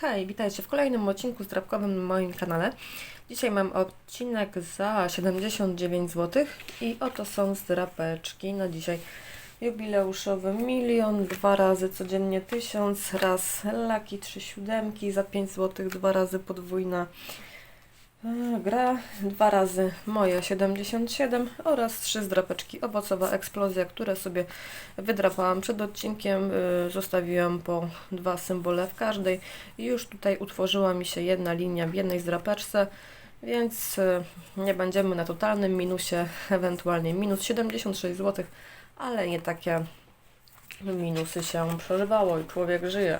Hej, witajcie w kolejnym odcinku zdrabkowym na moim kanale. Dzisiaj mam odcinek za 79 zł i oto są zdrapeczki na dzisiaj. Jubileuszowy milion, dwa razy codziennie tysiąc, raz laki, trzy siódemki za 5 zł, dwa razy podwójna gra, dwa razy moje 77 oraz trzy zdrapeczki owocowa eksplozja, które sobie wydrapałam przed odcinkiem, y, zostawiłam po dwa symbole w każdej i już tutaj utworzyła mi się jedna linia w jednej zdrapeczce, więc y, nie będziemy na totalnym minusie, ewentualnie minus 76 zł, ale nie takie minusy się przeżywało i człowiek żyje.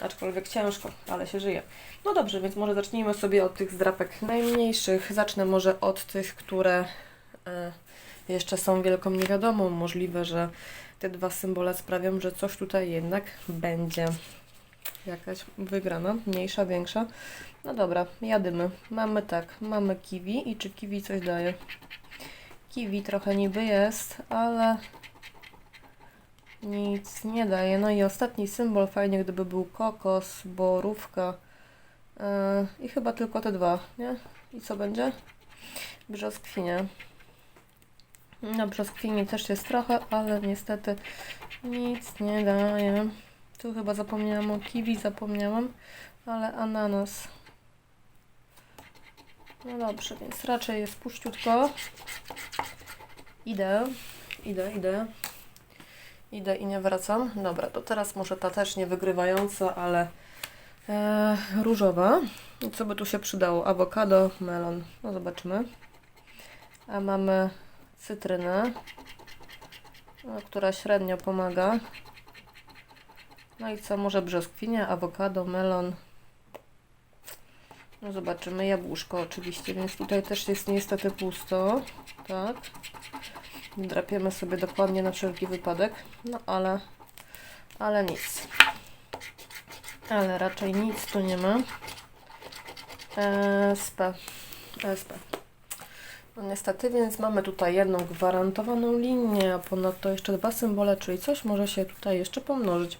Aczkolwiek ciężko, ale się żyje. No dobrze, więc może zacznijmy sobie od tych zdrapek najmniejszych. Zacznę może od tych, które e, jeszcze są wielką niewiadomą. Możliwe, że te dwa symbole sprawią, że coś tutaj jednak będzie. Jakaś wygrana, mniejsza, większa. No dobra, jadymy. Mamy tak, mamy kiwi i czy kiwi coś daje? Kiwi trochę niby jest, ale nic nie daje. No i ostatni symbol, fajnie gdyby był kokos, borówka yy, i chyba tylko te dwa, nie? I co będzie? Brzoskwinia. No brzoskwini też jest trochę, ale niestety nic nie daje. Tu chyba zapomniałam o kiwi, zapomniałam, ale ananas. No dobrze, więc raczej jest puściutko. Idę, idę, idę. Idę i nie wracam. Dobra, to teraz może ta też nie wygrywająca, ale e, różowa. I co by tu się przydało? Awokado, melon. No zobaczymy. A mamy cytrynę, no, która średnio pomaga. No i co? Może brzoskwinia, awokado, melon. No zobaczymy. Jabłuszko oczywiście, więc tutaj też jest niestety pusto. Tak. Drapiemy sobie dokładnie na wszelki wypadek. No ale, ale nic. Ale raczej nic tu nie ma. SP. SP. No niestety, więc mamy tutaj jedną gwarantowaną linię, a ponadto jeszcze dwa symbole, czyli coś może się tutaj jeszcze pomnożyć.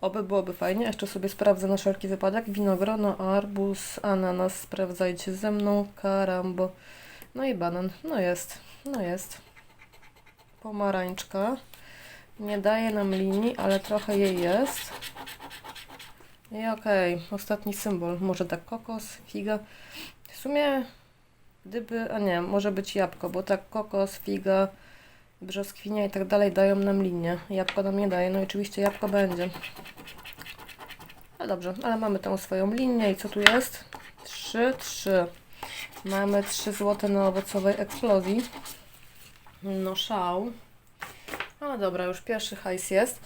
Oby byłoby fajnie. Jeszcze sobie sprawdzę na wszelki wypadek. Winogrono, arbuz, ananas. Sprawdzajcie ze mną. Karambo. No i banan. No jest. No jest. Pomarańczka. Nie daje nam linii, ale trochę jej jest. I okej, ostatni symbol. Może tak kokos, figa. W sumie, gdyby, a nie, może być jabłko, bo tak kokos, figa, brzoskwinia i tak dalej dają nam linię. Jabłko nam nie daje, no i oczywiście jabłko będzie. No dobrze, ale mamy tą swoją linię i co tu jest? 3, 3. Mamy 3 złote na owocowej eksplozji. No szał. No dobra, już pierwszy hajs jest.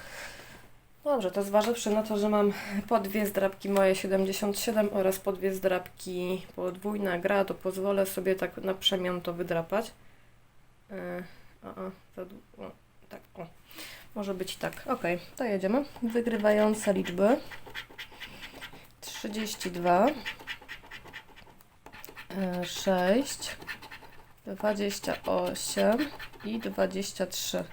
Dobrze, to zważywszy na to, że mam po dwie zdrabki moje 77 oraz po dwie zdrabki podwójna gra, to pozwolę sobie tak na przemian to wydrapać. Yy, o, o, za o, tak, o. Może być i tak. Ok, to jedziemy. Wygrywające liczby. 32 yy, 6 28 i 23.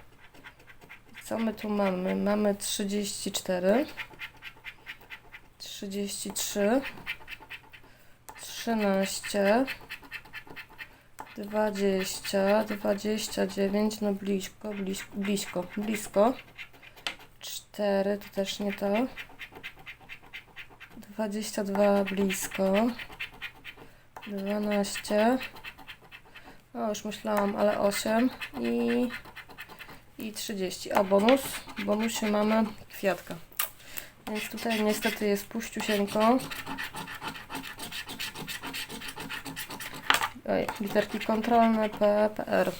Co my tu mamy? Mamy 34, 33, 13, 20, 29, no blisko, blisko, blisko, blisko. 4, to też nie to. 22 blisko. 12. O, już myślałam, ale 8 i i 30. A bonus? W bonusie mamy kwiatka. Więc tutaj niestety jest puściusieńko. Oj, literki kontrolne P, PR.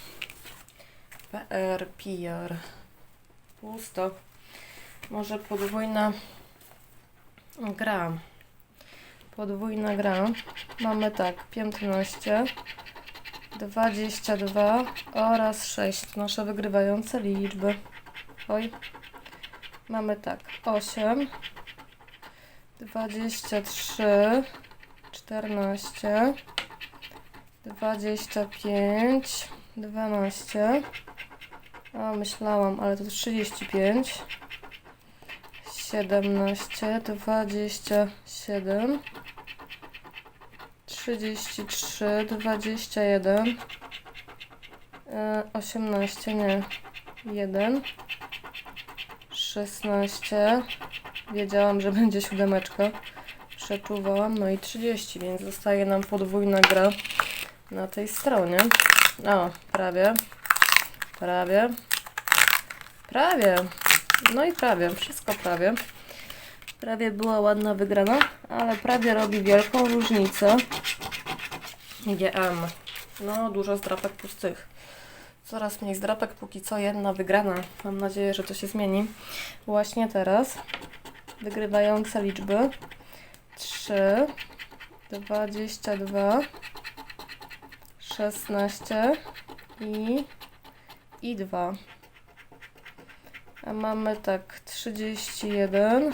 PR, PR. Pusto. Może podwójna gra. Podwójna gra. Mamy tak, 15. 22 oraz 6. Nasze wygrywające liczby. Oj. Mamy tak. 8, 23, 14, 25, 12. A myślałam, ale to 35. siedemnaście, dwadzieścia siedem, trzydzieści trzy, dwadzieścia jeden, e, osiemnaście, nie, jeden, szesnaście, wiedziałam, że będzie siódemeczka, przeczuwałam, no i 30, więc zostaje nam podwójna gra na tej stronie. O, prawie, prawie, prawie. No i prawie, wszystko prawie. Prawie była ładna wygrana, ale prawie robi wielką różnicę. GM. No, dużo zdrapek pustych. Coraz mniej zdrapek, póki co jedna wygrana. Mam nadzieję, że to się zmieni. Właśnie teraz wygrywające liczby 3, 22, 16 i, i 2. A mamy tak 31,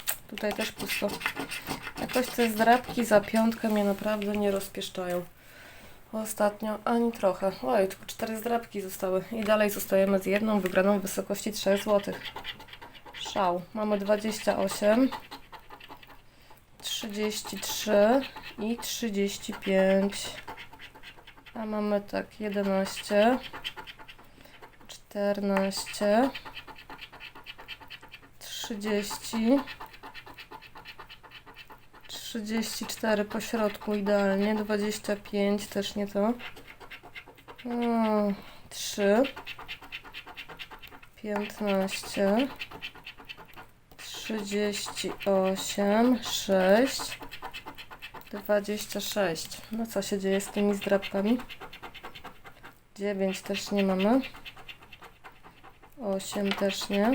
Tutaj też pusto. Jakoś te zdrabki za piątkę mnie naprawdę nie rozpieszczają. Ostatnio ani trochę. Oj, tylko cztery zdrabki zostały. I dalej zostajemy z jedną wygraną w wysokości 3 zł. Szał. Mamy 28, 33 i 35. A mamy tak 11, 14, 30, 34 po środku idealnie, 25 też nie to. O, 3, 15, 38, 6, 26. No co się dzieje z tymi zdrabkami? 9 też nie mamy. 8 też nie.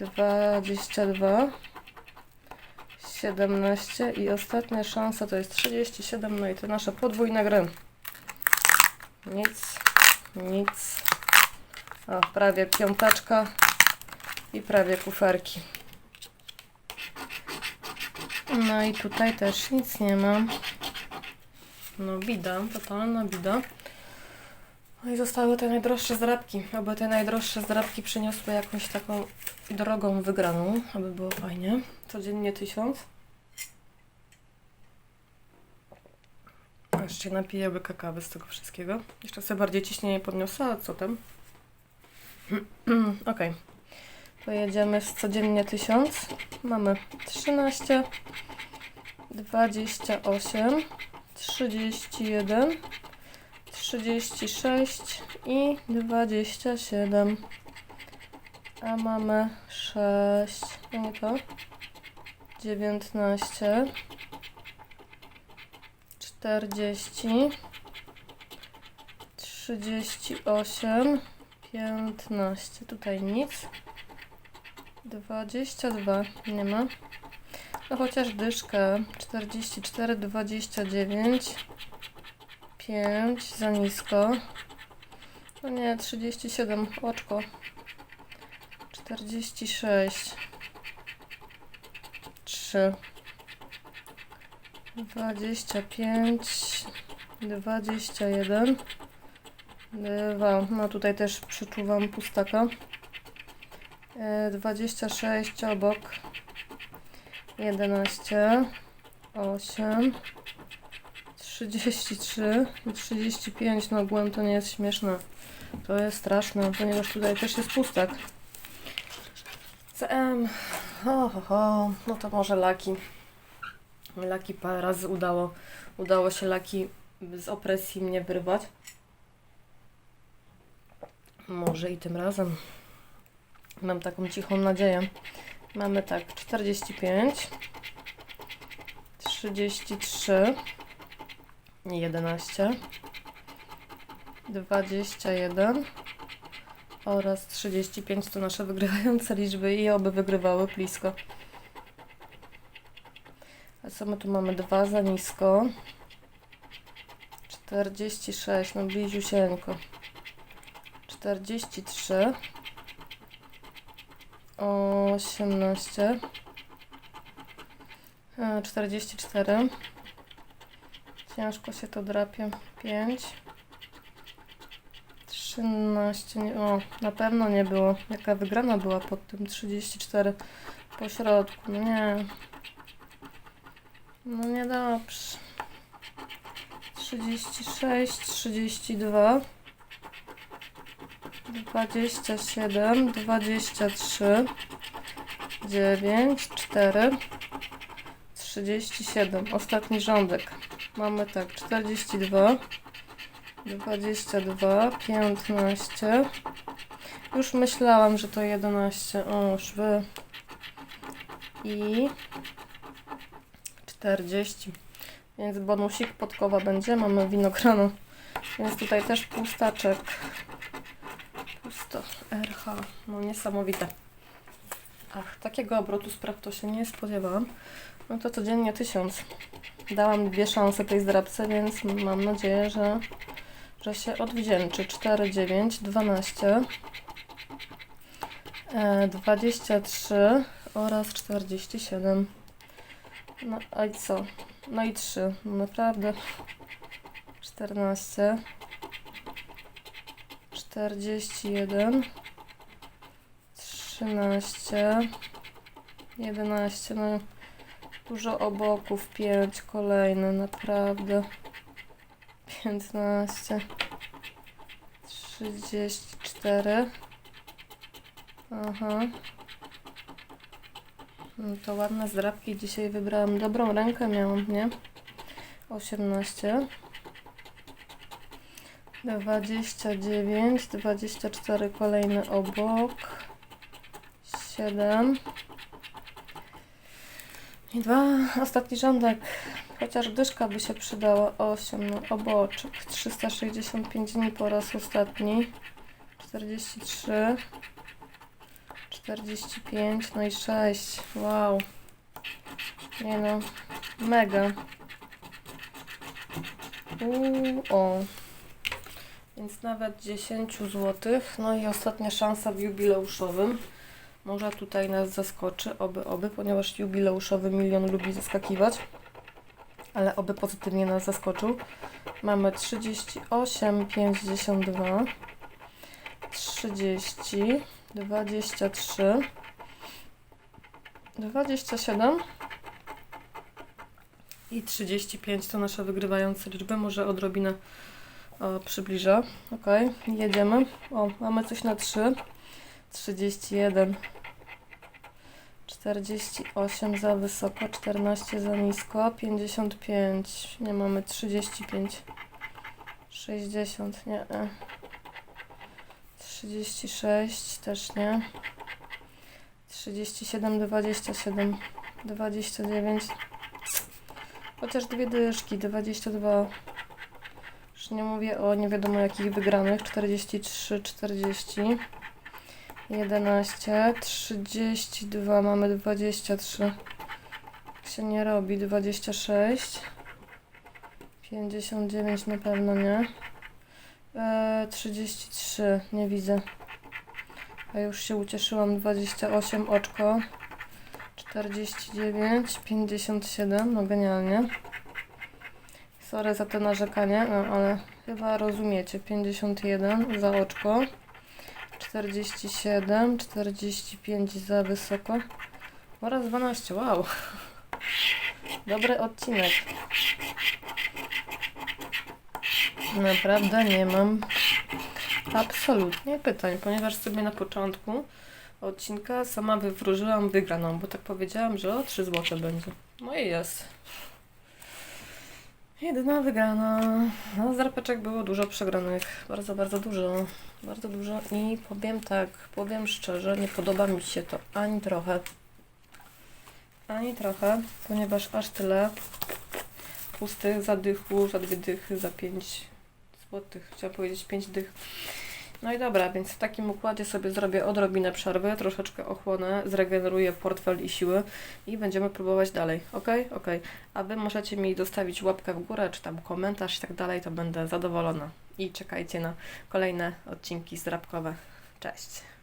22. 17 i ostatnia szansa to jest 37, no i to nasza podwójna gry. Nic, nic. O, prawie piątaczka i prawie kuferki. No i tutaj też nic nie ma. No bida, totalna bida. No i zostały te najdroższe zdrabki. Aby te najdroższe zdrabki przyniosły jakąś taką drogą wygraną, aby było fajnie. Codziennie tysiąc. Jeszcze napiję łyka kawy z tego wszystkiego. Jeszcze sobie bardziej ciśnienie podniosę, a co tam? ok. Pojedziemy z codziennie tysiąc. Mamy 13, 28, 31, 36 i 27. A mamy 6, no nie to, 19, 40, 38, 15. Tutaj nic. 22 nie ma. No chociaż dyszkę 44, 29, 5 za nisko. No nie, 37 oczko. 46 3 25 21 2 No tutaj też przeczuwam pustaka. E, 26 obok 11 8 33 i 35 no ogółem to nie jest śmieszne. To jest straszne, ponieważ tutaj też jest pustak. CM. Ho, ho, ho. No to może laki. Laki parę razy udało. Udało się laki z opresji mnie wyrwać. Może i tym razem. Mam taką cichą nadzieję. Mamy tak 45, 33, 11, 21, oraz 35 to nasze wygrywające liczby i oby wygrywały blisko. A co my tu mamy? Dwa za nisko. 46, no bliziusieńko. 43. 18. e, 44. Ciężko się to drapie. 5. 13. Nie, o, na pewno nie było. Jaka wygrana była pod tym 34 po środku. No nie. No niedobrze. 36, 32. 27, 23, 9, 4, 37. Ostatni rządek. Mamy tak, 42, 22, 15. Już myślałam, że to 11. O, szwy. I 40. Więc bonusik podkowa będzie. Mamy winogronu. Więc tutaj też pustaczek. Pusto. RH. No niesamowite. Ach, takiego obrotu spraw to się nie spodziewałam. No to codziennie tysiąc. Dałam dwie szanse tej zdrabce, więc mam nadzieję, że, że się odwdzięczy. 4, 9, 12, e, 23 oraz 47. No a i co? No i 3. No naprawdę. 14. 41. 13. 11. No dużo oboków. 5 kolejne. Naprawdę. 15. 34. Aha. No to ładne zdrabki dzisiaj wybrałam. Dobrą rękę miałam, nie? 18. 29, 24 kolejny obok. 7. I dwa, ostatni rządek. Chociaż dyszka by się przydała. 8, no oboczek. 365 dni po raz ostatni. 43. 45, no i 6. Wow. Nie no, mega. Uuu, o. Więc nawet 10 zł. No i ostatnia szansa w jubileuszowym. Może tutaj nas zaskoczy, oby, oby, ponieważ jubileuszowy milion lubi zaskakiwać. Ale oby pozytywnie nas zaskoczył. Mamy 38, 52, 30, 23, 27 i 35 to nasze wygrywające liczby. Może odrobinę o, przybliżę. Ok, jedziemy. O, mamy coś na 3. 31, 48 za wysoko, 14 za nisko, 55, nie mamy 35, 60, nie. e. 36 też nie. 37, 27, 29. Chociaż dwie dyszki, 22. Już nie mówię o nie wiadomo jakich wygranych. 43, 40. 11, 32, mamy 23. Tak się nie robi. 26. 59 na pewno nie. Eee, 33, nie widzę. A już się ucieszyłam. 28 oczko. 49, 57, no genialnie. Sorry za to narzekanie, no ale chyba rozumiecie. 51 za oczko. 47, 45 za wysoko. Oraz 12, wow. Dobry odcinek. Naprawdę nie mam absolutnie pytań, ponieważ sobie na początku odcinka sama wywróżyłam wygraną, bo tak powiedziałam, że o 3 zł będzie. No i jest. Jedyna wygrana. No, z rapeczek było dużo przegranych. Bardzo, bardzo dużo. Bardzo dużo i powiem tak, powiem szczerze, nie podoba mi się to ani trochę. Ani trochę, ponieważ aż tyle pustych zadychów, za dwie dychy, za pięć złotych, chciałam powiedzieć pięć dych. No i dobra, więc w takim układzie sobie zrobię odrobinę przerwy, troszeczkę ochłonę, zregeneruję portfel i siły i będziemy próbować dalej. Ok? Ok. A Wy możecie mi dostawić łapkę w górę, czy tam komentarz i tak dalej, to będę zadowolona. I czekajcie na kolejne odcinki zdrabkowe. Cześć!